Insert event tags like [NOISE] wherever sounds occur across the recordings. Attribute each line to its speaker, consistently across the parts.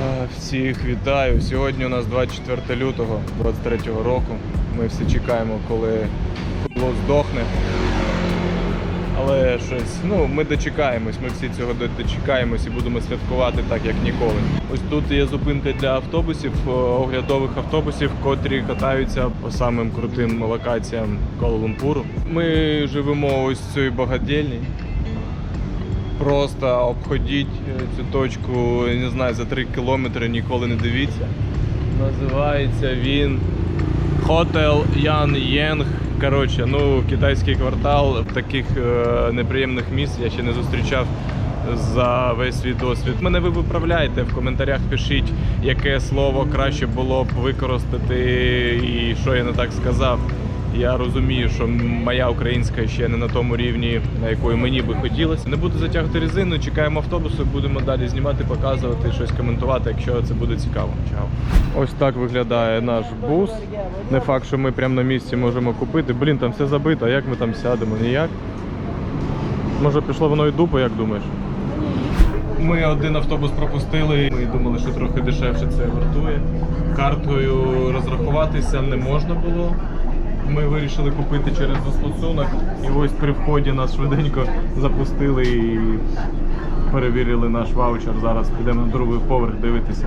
Speaker 1: Е, Всіх вітаю. Сьогодні у нас 24 лютого 23-го року. Ми всі чекаємо, коли футбол здохне. Але щось, ну, ми дочекаємось, ми всі цього до- дочекаємось і будемо святкувати так, як ніколи. Ось тут є зупинка для автобусів, оглядових автобусів, котрі катаються по самим крутим локаціям Куала-Лумпуру. Ми живемо ось в цій багадільні. Просто обходіть е, цю точку, не знаю, за 3 кілометри ніколи не дивіться. Називається він Хотел Ян Єнг. Коротше, ну, китайський квартал таких е, неприємних місць я ще не зустрічав за весь свій досвід. Мене ви виправляєте в коментарях пишіть, яке слово краще було б використати і що я не так сказав. Я розумію, що моя українська ще не на тому рівні, на якої мені би хотілося. Не буду затягувати резину, чекаємо автобусу, будемо далі знімати, показувати, щось коментувати, якщо це буде цікаво. Чао. Ось так виглядає наш бус. Не факт, що ми прямо на місці можемо купити. Блін, там все забито, а як ми там сядемо? Ніяк. Може пішло воно і дупо, як думаєш? Ми один автобус пропустили. Ми думали, що трохи дешевше це вартує. Картою розрахуватися не можна було. Ми вирішили купити через застосунок. І ось при вході нас швиденько запустили і перевірили наш ваучер. Зараз підемо на другий поверх дивитися,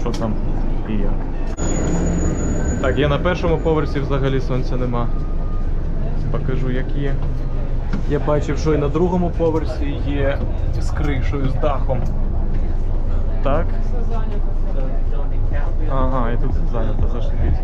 Speaker 1: що там і як. Так, я на першому поверсі взагалі сонця нема. Покажу, як є. Я бачив, що і на другому поверсі є з кришою, з дахом. Так? Ага, і тут все зайнято, зашибіть.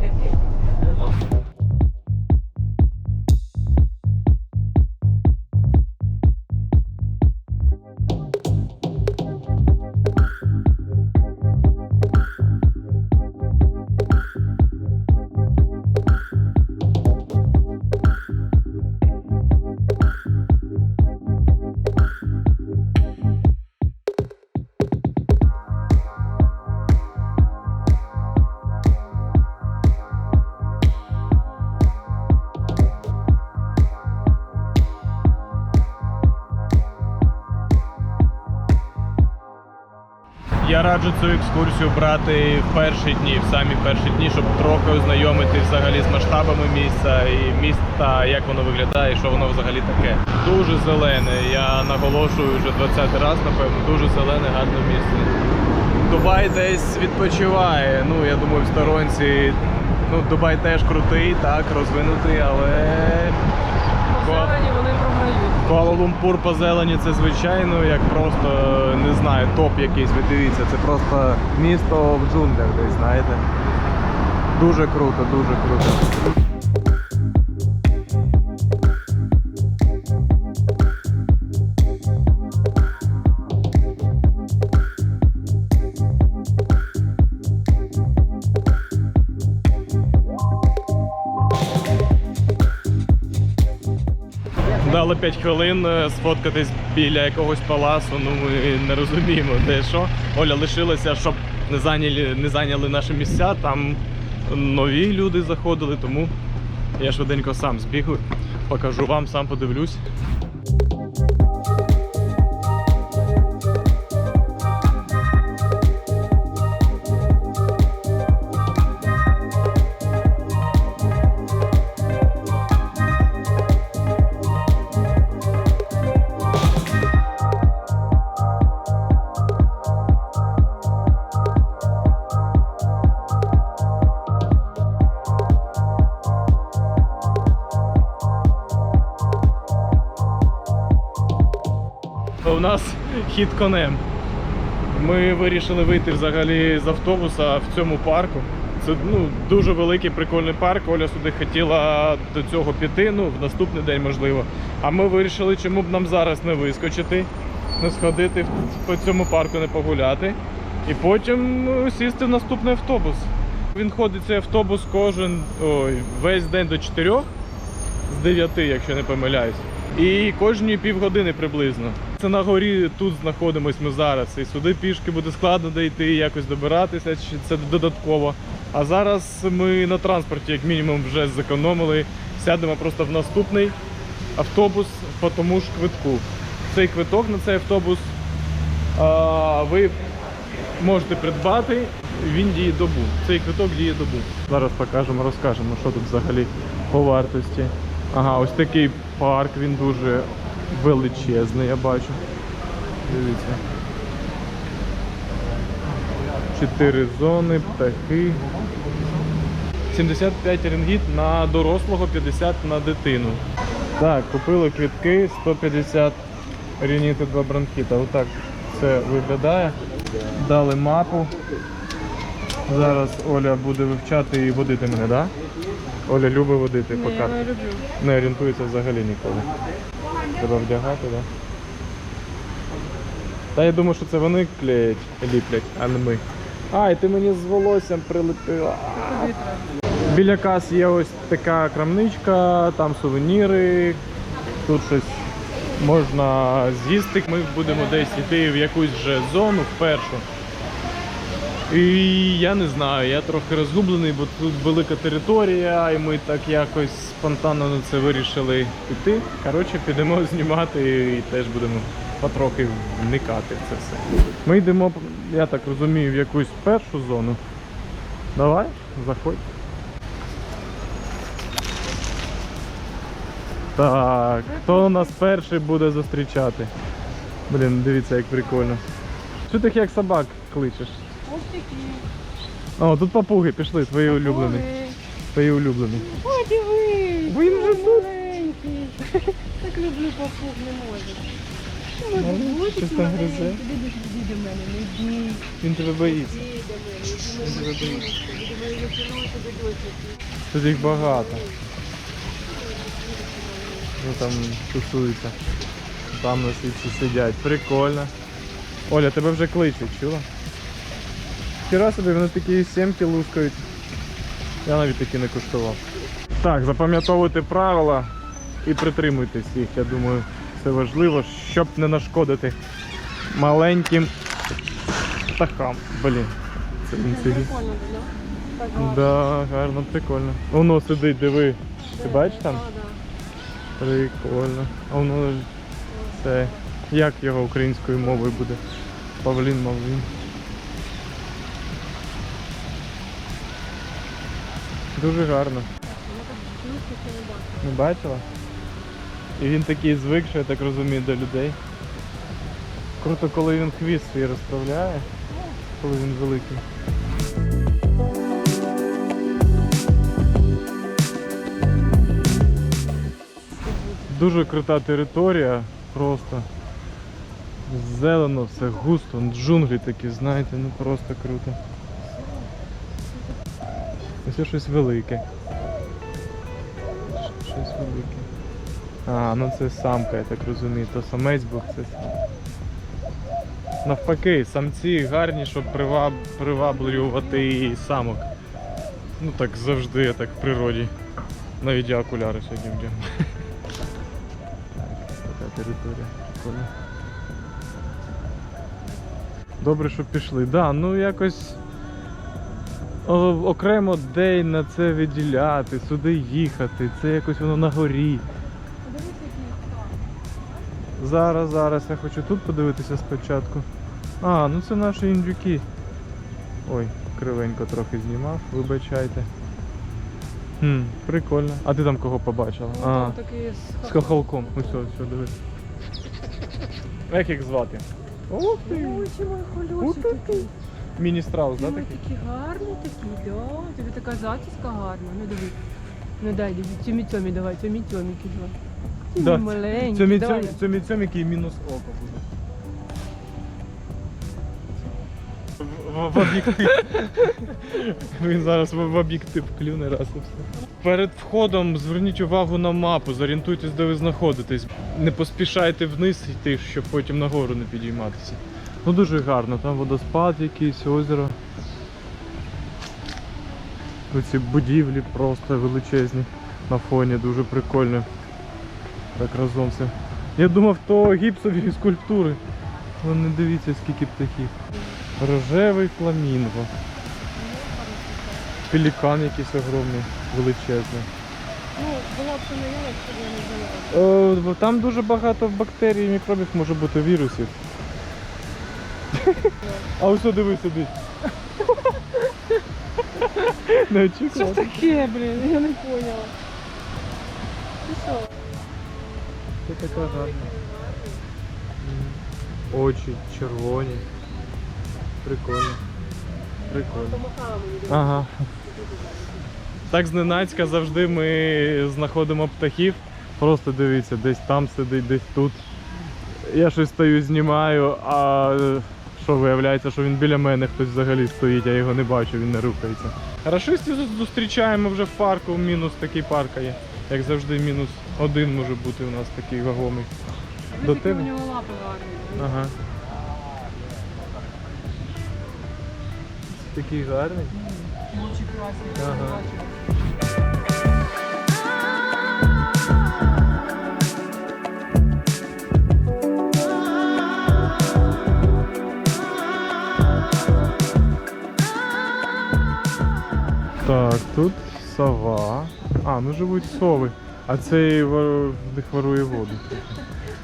Speaker 1: Я раджу цю екскурсію брати в перші дні, в самі перші дні, щоб трохи ознайомитись взагалі з масштабами місця і міста, як воно виглядає, і що воно взагалі таке. Дуже зелене. Я наголошую вже 20 раз, напевно, дуже зелене, гарне місце. Дубай десь відпочиває. Ну, я думаю, в сторонці. Ну, Дубай теж крутий, так, розвинутий, але.
Speaker 2: Зелені вони програють.
Speaker 1: Куала-Лумпур по зелені це звичайно, як просто не знаю, топ якийсь. Ви дивіться, це просто місто в джунглях десь, знаєте. Дуже круто, дуже круто. 5 хвилин е, сфоткатись біля якогось паласу. Ну ми не розуміємо, де що. Оля лишилася, щоб не зайняли, не зайняли наші місця. Там нові люди заходили, тому я швиденько сам збігаю, покажу вам, сам подивлюсь. Хід конем. Ми вирішили вийти взагалі з автобуса в цьому парку. Це ну, дуже великий прикольний парк. Оля сюди хотіла до цього піти, ну, в наступний день можливо. А ми вирішили, чому б нам зараз не вискочити, не сходити по цьому парку, не погуляти. І потім ну, сісти в наступний автобус. Він ходить цей автобус кожен ой, весь день до 4 з 9, якщо не помиляюсь. І кожні півгодини приблизно. Це на горі тут знаходимось ми зараз. І сюди пішки буде складно дійти, якось добиратися, чи це додатково. А зараз ми на транспорті, як мінімум, вже зекономили. Сядемо просто в наступний автобус по тому ж квитку. Цей квиток на цей автобус а, ви можете придбати. Він діє добу. Цей квиток діє добу. Зараз покажемо, розкажемо, що тут взагалі по вартості. Ага, ось такий парк, він дуже величезний, я бачу. Дивіться. Чотири зони, птахи. 75 рингіт на дорослого, 50 на дитину. Так, купили квитки 150 рініти 2 бронхіта. Отак це виглядає. Дали мапу. Зараз Оля буде вивчати і водити мене, так? Да? Оля любить водити по карті.
Speaker 2: не люблю.
Speaker 1: Не орієнтується взагалі ніколи. Треба вдягати, так? Да? Та я думаю, що це вони клеять, ліплять, а не ми. Ай, ти мені з волоссям прилепила. Біля кас є ось така крамничка, там сувеніри, тут щось можна з'їсти. Ми будемо десь йти в якусь вже зону в першу. І я не знаю, я трохи розгублений, бо тут велика територія, і ми так якось спонтанно на це вирішили піти. Коротше, підемо [LAUGHS] знімати і теж будемо потрохи вникати в це все. Ми йдемо, я так розумію, в якусь першу зону. Давай, заходь. Так, хто нас перший буде зустрічати? Блін, дивіться, як прикольно. Що як собак кличеш? О, тут папуги пішли, твої улюблені. Твої улюблені.
Speaker 2: Ой, диви.
Speaker 1: Він же тут.
Speaker 2: маленький. Так люблю папуг, не можу.
Speaker 1: Ну, щось там гризе.
Speaker 2: Іди до- мене, не йди.
Speaker 1: Він тебе боїться.
Speaker 2: Іди до мене, іди
Speaker 1: Він
Speaker 2: до
Speaker 1: тебе
Speaker 2: мене.
Speaker 1: боїться.
Speaker 2: Іди до мене, я цілую тебе.
Speaker 1: Тут їх багато. Ну там тусуються. Там на світі сидять. Прикольно. Оля, тебе вже кличуть, чула? Хіра собі, вони такі сімки лускають. Я навіть такі не куштував. Так, запам'ятовуйте правила і притримуйтесь їх. Я думаю, це важливо, щоб не нашкодити маленьким птахам. Блін. Це він сидить.
Speaker 2: Прикольно, да? Так гарно.
Speaker 1: Прикольно. Воно сидить, диви. Ти бачиш там?
Speaker 2: Да, да.
Speaker 1: Прикольно. А воно це. Як його українською мовою буде? Павлін Мавлін. Дуже гарно.
Speaker 2: Не
Speaker 1: бачила? І він такий звикший, я так розумію, до людей. Круто, коли він хвіст свій розправляє, коли він великий. Дуже крута територія, просто зелено, все густо, джунглі такі, знаєте, ну просто круто. Ось щось велике. Щось велике. А, ну це самка, я так розумію, то самець був це. Навпаки, самці гарні, щоб приваб... приваблювати і самок. Ну так завжди, я так в природі. Навіть я окуляри сьогодні вдягну. Так, така територія. Прикольно. Добре, що пішли. Да, ну якось окремо день на це виділяти, сюди їхати. Це якось воно на горі. Зараз, зараз я хочу тут подивитися спочатку. А, ну це наші індюки. Ой, кривенько трохи знімав, вибачайте. Хм, прикольно. А ти там кого побачила?
Speaker 2: Ну,
Speaker 1: А,
Speaker 2: такий з
Speaker 1: хохолком. Ось, ось, ось, дивись. Як їх звати? Ух ти!
Speaker 2: Ой, мой
Speaker 1: Ух
Speaker 2: хольосий такий.
Speaker 1: Міні-страус, да,
Speaker 2: Ой,
Speaker 1: такий?
Speaker 2: такий гарний такий, да. Тобі така зачіска гарна. Ну диви. Ну дай, диви, цьомі цьомі давай, цьомі цьомі давай.
Speaker 1: Да,
Speaker 2: мій маленький,
Speaker 1: Цьомі
Speaker 2: давай.
Speaker 1: цьомі, цьомі цьомі, який мінус око буде. В, в об'єктив. [LAUGHS] Він зараз в, в об'єктив клюне раз і все. Перед входом зверніть увагу на мапу, зорієнтуйтесь, де ви знаходитесь. Не поспішайте вниз йти, щоб потім нагору не підійматися. Ну дуже гарно, там водоспад якийсь, озеро. Оці будівлі просто величезні на фоні, дуже прикольно. Так разом все. Я думав, то гіпсові скульптури. Ви не дивіться, скільки птахів. Рожевий фламінго. Пелікан якийсь огромний, величезний.
Speaker 2: Ну, була б не якщо б я не взяла.
Speaker 1: Е, там дуже багато бактерій мікробів може бути вірусів. А ось що диви сидить. Не
Speaker 2: Що
Speaker 1: очікував.
Speaker 2: таке, блін? Я не поняла. Ти що?
Speaker 1: Це така гарна. Очі червоні. Прикольно. Прикольно. Ага. Так зненацька завжди ми знаходимо птахів. Просто дивіться, десь там сидить, десь тут. Я щось стою, знімаю, а е, що виявляється, що він біля мене хтось взагалі стоїть, я його не бачу, він не рухається. Рашистів зустрічаємо вже в парку, мінус такий парк є. Як завжди, мінус один може бути у нас такий вагомий. До тебе?
Speaker 2: у нього лапи гарні.
Speaker 1: Ага. Такий гарний.
Speaker 2: Очі красні.
Speaker 1: Ага. Так, тут сова. А, ну живуть сови. А цей в них ворує воду.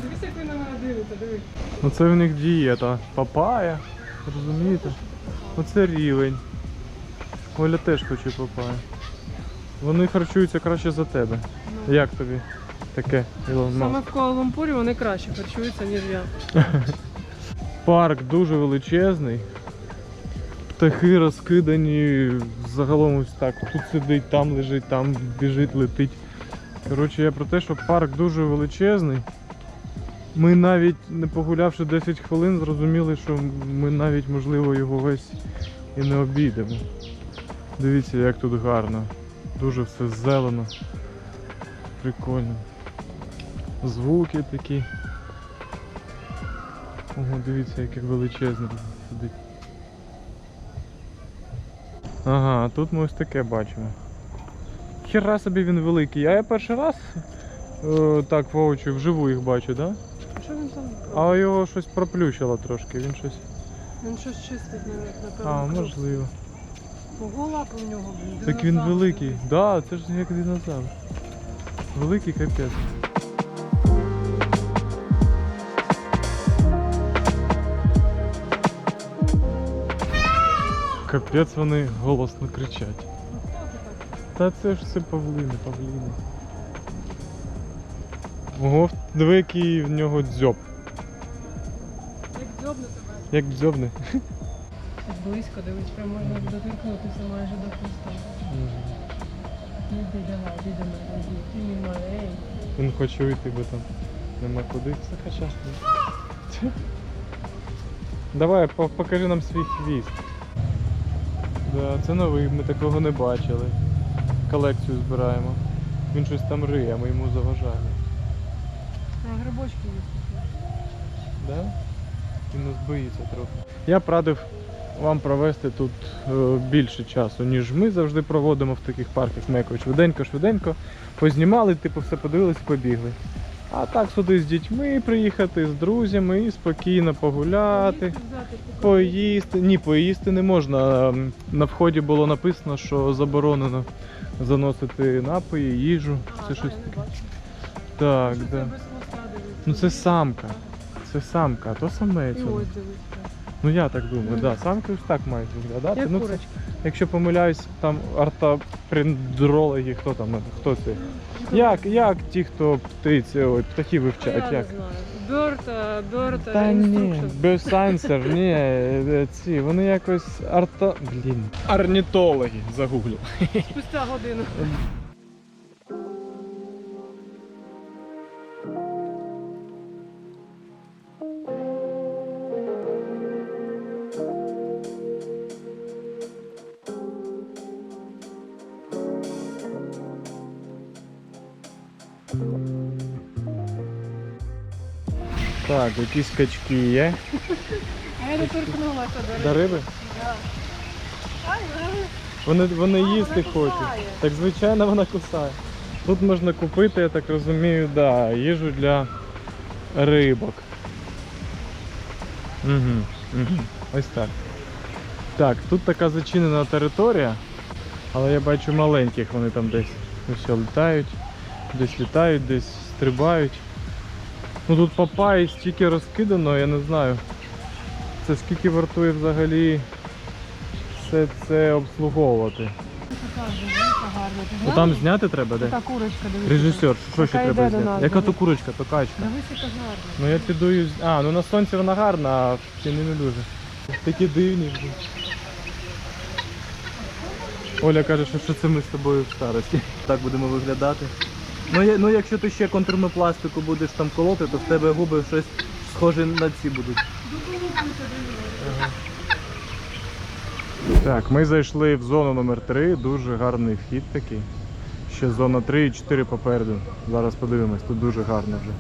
Speaker 2: Дивись, як він на мене дивиться, дивись.
Speaker 1: Ну це в них дієта. Папая. Розумієте? Оце рівень. Оля теж хоче папая. Вони харчуються краще за тебе.
Speaker 2: Ну.
Speaker 1: Як тобі таке, Ілон
Speaker 2: Саме в Куала-Лумпурі вони краще харчуються, ніж я. [LAUGHS]
Speaker 1: Парк дуже величезний. Птахи розкидані загалом ось так. Тут сидить, там лежить, там біжить, летить. Коротше, я про те, що парк дуже величезний. Ми навіть не погулявши 10 хвилин, зрозуміли, що ми навіть, можливо, його весь і не обійдемо. Дивіться, як тут гарно. Дуже все зелено. Прикольно. Звуки такі. Ого, дивіться, який величезний сидить. Ага, тут ми ось таке бачимо. Хіра собі він великий. А я перший раз е, так воочию вживу їх бачу, да?
Speaker 2: А що він там?
Speaker 1: А його щось проплющило трошки, він щось.
Speaker 2: Він щось чистить, напевно.
Speaker 1: А, можливо.
Speaker 2: Ого, лапи в нього, блін.
Speaker 1: Так він великий. Да, це ж як динозавр. Великий капець. Капець вони голосно кричать. Та це ж все павлини, павлини. Ого, диви, який в нього дзьоб.
Speaker 2: Як дзьобне тебе.
Speaker 1: Як дзьобне.
Speaker 2: Близько, дивись, прям можна доторкнутися майже до хвоста. Іди, давай, іди до мене, іди. Ти мій маленький.
Speaker 1: Він хоче уйти, бо там нема куди. Це хоча. Давай, по- покажи нам свій хвіст. Да, це новий, ми такого не бачили. Колекцію збираємо. Він щось там риє, ми йому заважаємо.
Speaker 2: А, грибочки є.
Speaker 1: Да? Він нас боїться трохи. Я б радив вам провести тут е, більше часу, ніж ми завжди проводимо в таких парках. Ми швиденько-швиденько познімали, типу, все подивились, побігли. А так сюди з дітьми приїхати, з друзями і спокійно погуляти,
Speaker 2: Поїсти.
Speaker 1: Ні, поїсти не можна. На вході було написано, що заборонено заносити напої, їжу. Це щось таке. Так, да. Ну це самка. Це самка, а то самець.
Speaker 2: І ось дивись.
Speaker 1: Ну я так думаю,
Speaker 2: Мгм.
Speaker 1: да, самки ось так мають виглядати.
Speaker 2: Як
Speaker 1: ну, це, якщо помиляюсь, там ортопрендрологи, хто там, хто це? Як, як ті, хто птиці, ой, птахи
Speaker 2: Я
Speaker 1: вивчають,
Speaker 2: не
Speaker 1: як?
Speaker 2: знаю. Бёрта, Бёрта,
Speaker 1: Та ні, біосайнсер, ні, е, ці, вони якось арто... Блін. Орнітологи, загуглю.
Speaker 2: Спустя годину.
Speaker 1: Так, якісь качки є.
Speaker 2: А я не торкнулася до
Speaker 1: До
Speaker 2: риби.
Speaker 1: риби?
Speaker 2: Да. Ай, ай.
Speaker 1: Вони, вони
Speaker 2: А,
Speaker 1: їсти
Speaker 2: вона
Speaker 1: хочуть.
Speaker 2: кусає.
Speaker 1: Так звичайно вона кусає. Тут можна купити, я так розумію, да, їжу для рибок. Угу, угу. Ось так. Так, тут така зачинена територія, але я бачу маленьких, вони там десь ось літають, десь літають, десь стрибають. Ну тут папаї стільки розкидано, я не знаю. це скільки вартує взагалі все це обслуговувати.
Speaker 2: Така велика, гарна. Ти
Speaker 1: Ну там зняти треба, де?
Speaker 2: Така курочка, дивись.
Speaker 1: Режисер, що ще
Speaker 2: Яка
Speaker 1: треба
Speaker 2: йде до
Speaker 1: зняти?
Speaker 2: нас,
Speaker 1: Яка
Speaker 2: дивись.
Speaker 1: то курочка, то качка.
Speaker 2: Дивись, яка гарна.
Speaker 1: Ну я піду і... з- А, ну на сонці вона гарна, а в тіні не дуже. Такі дивні. блін. Оля каже, що, що це ми з тобою в старості. Так будемо виглядати. Ну, я, ну якщо ти ще контурну пластику будеш там колоти, то в тебе губи щось схоже на ці будуть. Так, ми зайшли в зону номер 3 дуже гарний вхід такий. Ще зона 3 і 4 попереду. Зараз подивимось, тут дуже гарно вже.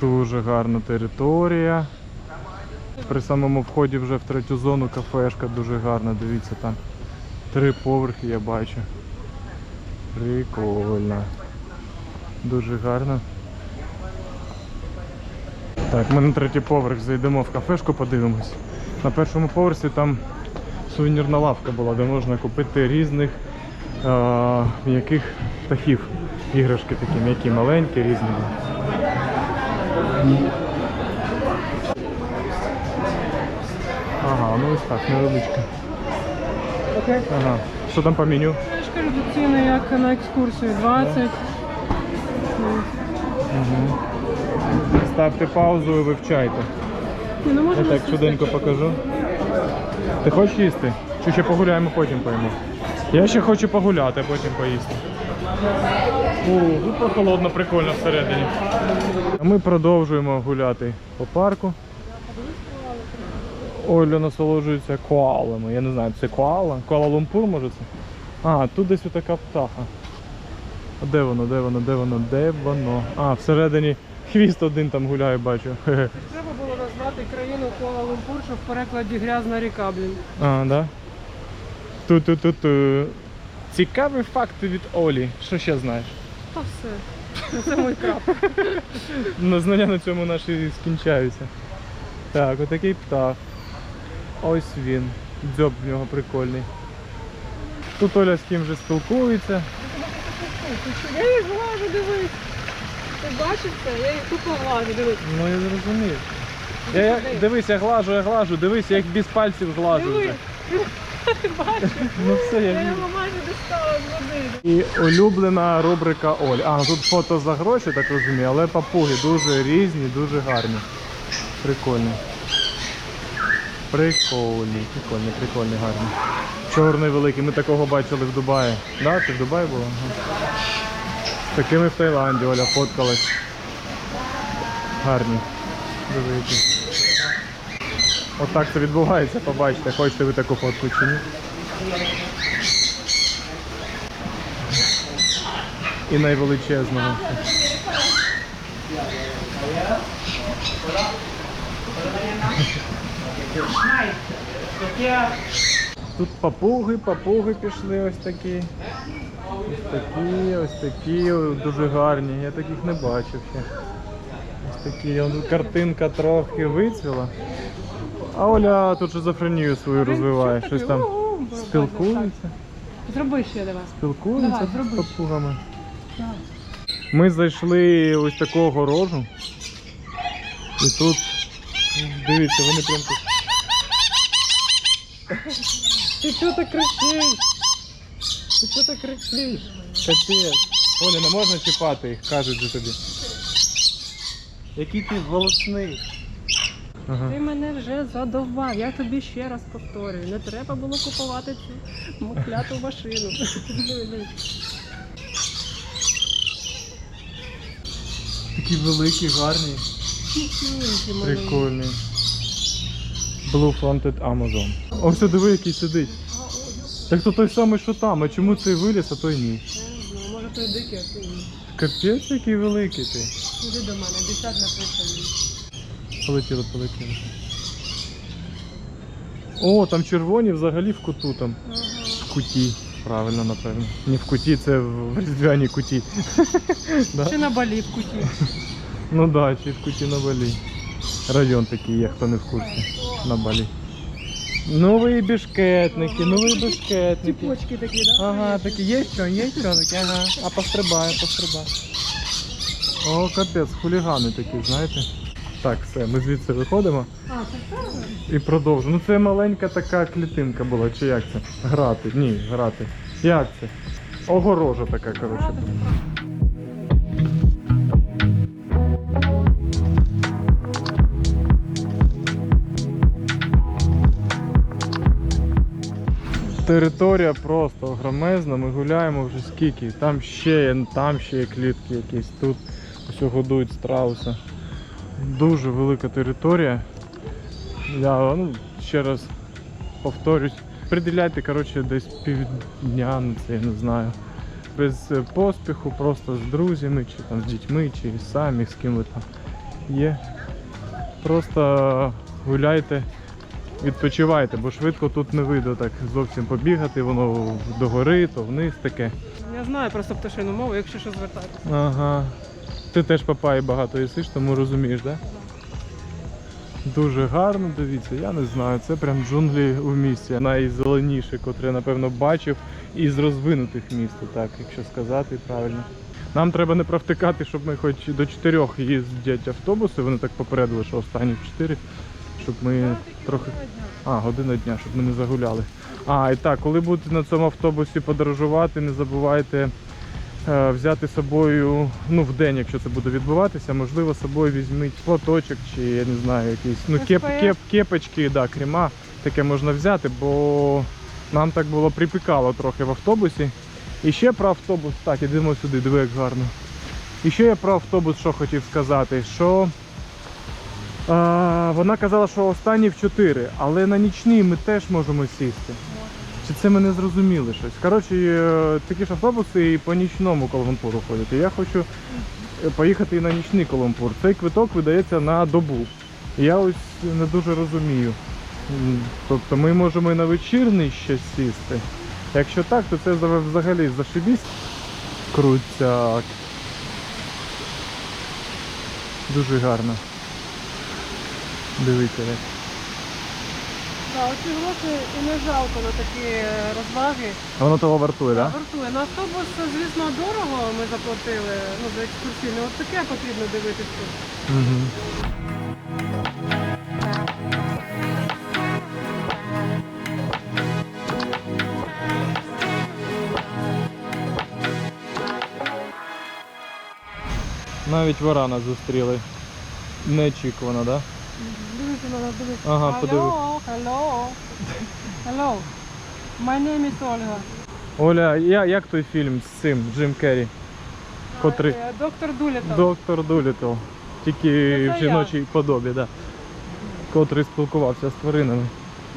Speaker 1: Дуже гарна територія. При самому вході вже в третю зону кафешка дуже гарна. Дивіться там. Три поверхи я бачу. Прикольно. Дуже гарно. Так, ми на третій поверх зайдемо в кафешку, подивимось. На першому поверсі там сувенірна лавка була, де можна купити різних а, м'яких птахів. Іграшки такі м'які, маленькі, різні. Ага, ну ось так, невеличка. Ага. Що там по меню?
Speaker 2: Кажу, ціни як на екскурсію 20. Ну,
Speaker 1: Угу. Ставте паузу і вивчайте.
Speaker 2: Ні, ну
Speaker 1: Я так
Speaker 2: нас
Speaker 1: швиденько покажу. Ти хочеш їсти? Чи ще погуляємо, потім поїмо? Я ще хочу погуляти, а потім поїсти. О, тут прохолодно, прикольно всередині. А ми продовжуємо гуляти по парку. Оля насолоджується коалами. Я не знаю, це коала? Коала-Лумпур може це? А, тут десь така птаха. А де воно, де воно, де воно, де воно? А, всередині хвіст один там гуляє, бачу. Хе-хе. [LAUGHS]
Speaker 2: Треба було назвати країну Куала-Лумпур, що в перекладі грязна ріка, блін.
Speaker 1: А, да? Ту-ту-ту-ту. Цікавий факт від Олі. Що ще знаєш?
Speaker 2: Та все. Це мій крап.
Speaker 1: Ну, знання на цьому наші скінчаються. Так, отакий птах. Ось він. Дзьоб в нього прикольний. Тут Оля з ким вже спілкується.
Speaker 2: Я їх глажу, дивись. Ти бачиш це? Я їх тупо глажу, дивись.
Speaker 1: Ну я зрозумів. Я, я, дивись, я глажу, я глажу, дивись, я їх без пальців глажу вже.
Speaker 2: Ти?
Speaker 1: Ну все, я
Speaker 2: Я його майже дістала з води.
Speaker 1: І улюблена рубрика Оль. А, ну тут фото за гроші, так розумію, але папуги дуже різні, дуже гарні. Прикольні. Прикольні, прикольні, прикольні, гарні. Чорний великий, ми такого бачили в Дубаї. Да, це в Дубаї було? Ага. Такими в Таїланді Оля фоткалась. Гарні. Великі. Отак це відбувається, побачите, хочете ви таку фотку чи ні. І найвеличезного. Тут папуги, папуги пішли ось такі. Ось такі, ось такі, дуже гарні. Я таких не бачив ще. Ось такі. Картинка трохи вицвіла. А Оля тут шизофренію свою розвиває. Щось там спілкується.
Speaker 2: Зроби ще давай.
Speaker 1: Спілкується
Speaker 2: Давай,
Speaker 1: з папугами. Ми зайшли ось такого рожу. І тут, дивіться, вони прям тут. Ти що так кричиш? Ти що так кричиш? Капець. Оля, не можна чіпати їх, кажуть же тобі. Який ти голосний. Ага.
Speaker 2: Ти мене вже задовбав. Я тобі ще раз повторюю. Не треба було купувати цю мукляту машину.
Speaker 1: Гарні.
Speaker 2: Маленькі, маленькі.
Speaker 1: Прикольний. Blue Fronted Amazon. Ось диви, який сидить. Так то той самий, що там, а чому цей виліз, а той ні?
Speaker 2: не знаю, може той дикий, а той ні.
Speaker 1: Капець, який великий ти.
Speaker 2: Іди до мене, десят написаний.
Speaker 1: Полетіло, полетіло. О, там червоні взагалі в куту там.
Speaker 2: Ага.
Speaker 1: В куті. Правильно, напевно. Не в куті, це в різдвяній куті. [LAUGHS] да?
Speaker 2: Чи на балі в куті.
Speaker 1: Ну да, чи в куті на балі. Район такий є, хто не в курсі. На балі. Нові бішкетники, нові бішкетники.
Speaker 2: Ціпочки такі, да?
Speaker 1: Ага, такі є що, є що таке, ага. А пострибає, пострибає. О, капець, хулігани такі, знаєте. Так, все, ми звідси виходимо
Speaker 2: А, все?
Speaker 1: і продовжуємо. Ну це маленька така клітинка була, чи як це? Грати. Ні, грати. Як це? Огорожа така, коротше. Територія просто огромезна, ми гуляємо вже скільки. Там ще є, там ще є клітки якісь, тут ось годують страуса. Дуже велика територія. Я ну, ще раз повторюсь. Приділяйте коротше, десь півдня на це, я не знаю. Без е, поспіху, просто з друзями, чи там з дітьми, чи самі, з ким ви там є. Просто гуляйте, відпочивайте, бо швидко тут не вийде так зовсім побігати, воно догори, то вниз таке.
Speaker 2: Я знаю просто пташину мову, якщо що звертатися.
Speaker 1: Ага. Ти теж папаї багато їсиш, тому розумієш, так? Да? Дуже гарно, дивіться, я не знаю, це прям джунглі у місті. Найзеленіше, котре напевно бачив із розвинутих міст, так, якщо сказати правильно. Нам треба не провтикати, щоб ми хоч до чотирьох їздять автобуси, вони так попередили, що останні чотири, щоб ми трохи. А, година дня, щоб ми не загуляли. А, і так, коли будете на цьому автобусі подорожувати, не забувайте е, взяти з собою, ну в день, якщо це буде відбуватися, можливо, з собою візьміть платочок чи я не знаю, якісь ну кеп, кеп, кепочки, да, крема, таке можна взяти, бо нам так було припікало трохи в автобусі. І ще про автобус, так, ідемо сюди, диви, як гарно. І ще я про автобус що хотів сказати, що а, вона казала, що останні в 4, але на нічний ми теж можемо сісти. Чи це ми не зрозуміли щось? Коротше, е, такі ж автобуси і по нічному Калампуру ходять. Я хочу е, поїхати і на нічний Калампур. Цей квиток видається на добу. Я ось не дуже розумію. Тобто ми можемо і на вечірний ще сісти. Якщо так, то це взагалі зашибісь. Крутяк. Дуже гарно. Дивіться як.
Speaker 2: Так, оці гроші і не жалко на такі е, розваги.
Speaker 1: А Воно того вартує, так? Да?
Speaker 2: Вартує. На автобус, звісно, дорого ми заплатили ну, за екскурсійний. От таке потрібно дивитися тут.
Speaker 1: Угу. Навіть варана зустріли. Неочікувано, так? Да?
Speaker 2: Дивіться нас, дивіться.
Speaker 1: Ага,
Speaker 2: Hello, hello. Hello. My name is Ольга.
Speaker 1: Оля, я, як той фільм з цим Джим Керрі? Котрий?
Speaker 2: Е, Доктор Дулітл.
Speaker 1: Доктор Дулітл. Тільки
Speaker 2: Це
Speaker 1: в
Speaker 2: я.
Speaker 1: жіночій подобі, да. Котрий спілкувався з тваринами.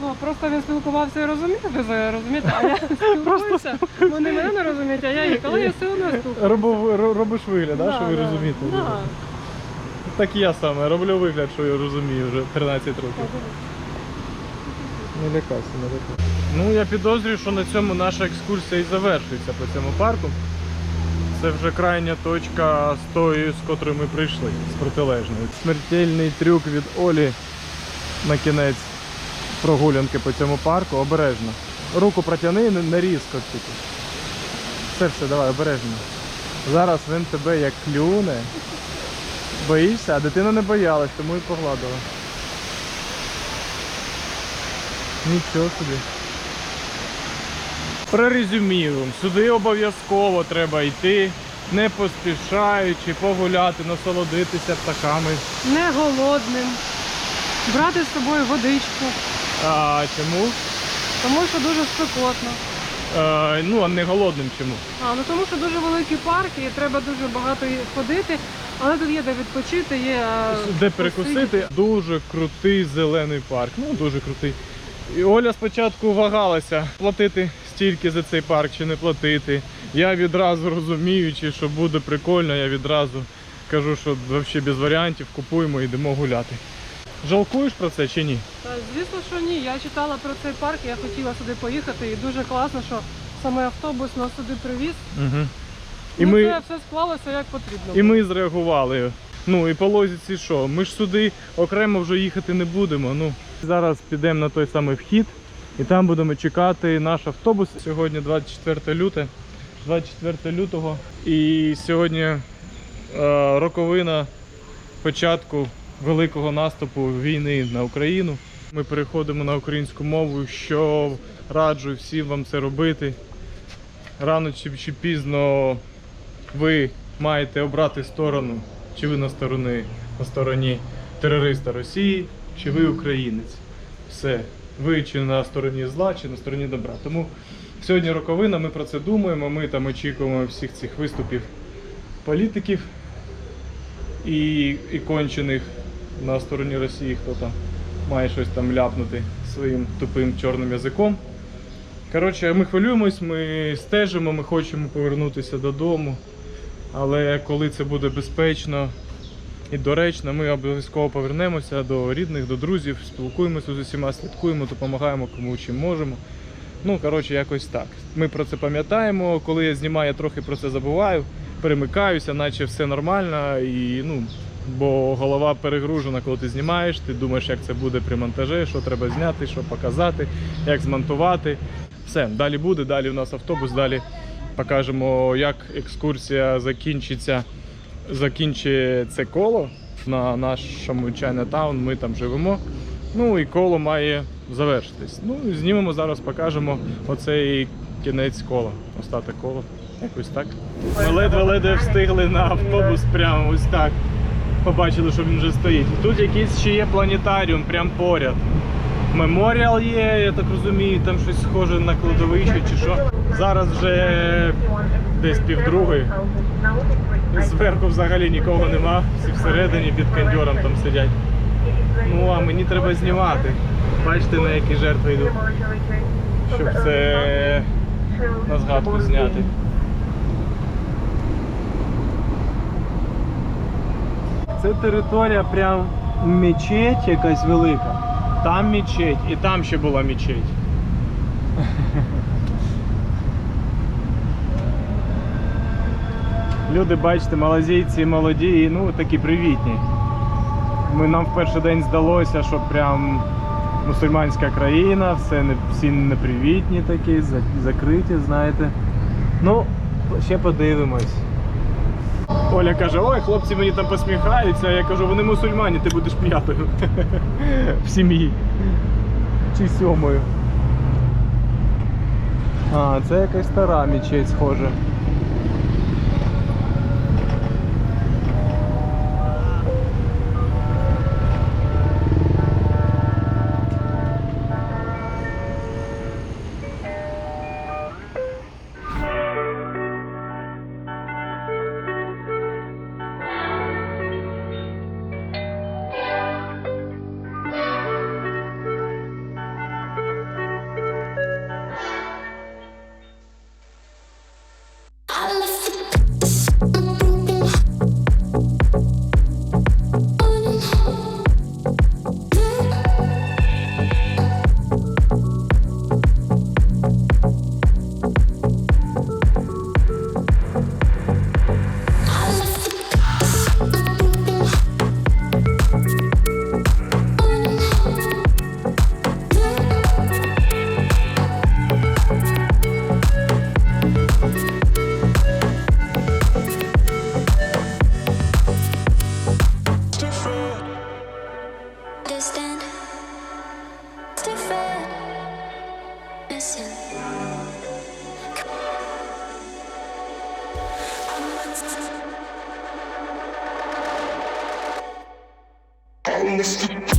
Speaker 2: Ну, просто він спілкувався і розумів, ви розумієте, а я [LAUGHS] спілкуюся. Вони мене не розуміють, а я їх, але я все одно спілкуюся.
Speaker 1: Робив, ро- робиш вигляд, да, що ви розумієте?
Speaker 2: Да.
Speaker 1: Так я саме роблю вигляд, що я розумію вже 13 років. Не лякайся, не лякайся. Ну я підозрюю, що на цьому наша екскурсія і завершується по цьому парку. Це вже крайня точка з тої, з котрої ми прийшли, з протилежної. Смертельний трюк від Олі на кінець прогулянки по цьому парку. Обережно. Руку протяни, не різко тільки. Все, все, давай, обережно. Зараз він тебе як клюне. Боїшся, а дитина не боялась, тому і погладила. Нічого собі. Прорезюміруємо. Сюди обов'язково треба йти, не поспішаючи, погуляти, насолодитися птахами.
Speaker 2: Не голодним. Брати з собою водичку,
Speaker 1: А чому?
Speaker 2: тому що дуже спекотно.
Speaker 1: Е, ну, а не голодним чому?
Speaker 2: А, ну тому що дуже великий парк і треба дуже багато ходити, але тут є де відпочити, є е,
Speaker 1: Де перекусити. Дуже крутий зелений парк. Ну, дуже крутий. І Оля спочатку вагалася платити стільки за цей парк чи не платити. Я відразу розуміючи, що буде прикольно, я відразу кажу, що взагалі без варіантів купуємо і йдемо гуляти. Жалкуєш про це чи ні?
Speaker 2: Та, звісно, що ні. Я читала про цей парк, я хотіла сюди поїхати, і дуже класно, що саме автобус нас сюди привіз.
Speaker 1: Угу. І
Speaker 2: ну,
Speaker 1: ми,
Speaker 2: це все склалося як потрібно.
Speaker 1: і ми зреагували. Ну і по логіці що? Ми ж сюди окремо вже їхати не будемо. Ну зараз підемо на той самий вхід і там будемо чекати наш автобус. Сьогодні 24 люте, 24 лютого. І сьогодні е, роковина початку великого наступу війни на Україну. Ми переходимо на українську мову, що раджу всім вам це робити. Рано чи, чи пізно ви маєте обрати сторону, чи ви на стороні, на стороні терориста Росії, чи ви українець. Все. Ви чи на стороні зла, чи на стороні добра. Тому сьогодні роковина, ми про це думаємо. Ми там очікуємо всіх цих виступів політиків і, і кончених на стороні Росії, хто там має щось там ляпнути своїм тупим чорним язиком. Коротше, ми хвилюємось, ми стежимо, ми хочемо повернутися додому. Але коли це буде безпечно і доречно, ми обов'язково повернемося до рідних, до друзів, спілкуємося з усіма, слідкуємо, допомагаємо кому чим можемо. Ну, коротше, якось так. Ми про це пам'ятаємо. Коли я знімаю, я трохи про це забуваю, перемикаюся, наче все нормально. І, ну, бо голова перегружена, коли ти знімаєш, ти думаєш, як це буде при монтажі, що треба зняти, що показати, як змонтувати. Все, далі буде, далі у нас автобус, далі покажемо, як екскурсія закінчиться, закінчить це коло на нашому Чайнатаун, ми там живемо. Ну і коло має завершитись. Ну, і знімемо зараз, покажемо оцей кінець кола, остаток кола. Якось так. Ми ледве-ледве встигли на автобус прямо ось так. Побачили, що він вже стоїть. Тут якийсь ще є планетаріум прямо поряд. Меморіал є, я так розумію, там щось схоже на кладовище чи що. Зараз вже десь півдругої. Зверху взагалі нікого нема, всі всередині під кондьором там сидять. Ну а мені треба знімати. Бачите, на які жертви йду, щоб це на згадку зняти. Це територія прям мечеть якась велика. Там мечеть і там ще була мечеть. Люди, бачите, малазійці молоді і ну такі привітні. Ми нам в перший день здалося, що прям мусульманська країна, все не, всі непривітні такі, закриті, знаєте. Ну, ще подивимось. Оля каже, ой, хлопці мені там посміхаються, а я кажу, вони мусульмані, ти будеш п'ятою [LAUGHS] в сім'ї. Чи сьомою. А, це якась стара мечеть схоже.
Speaker 3: And this.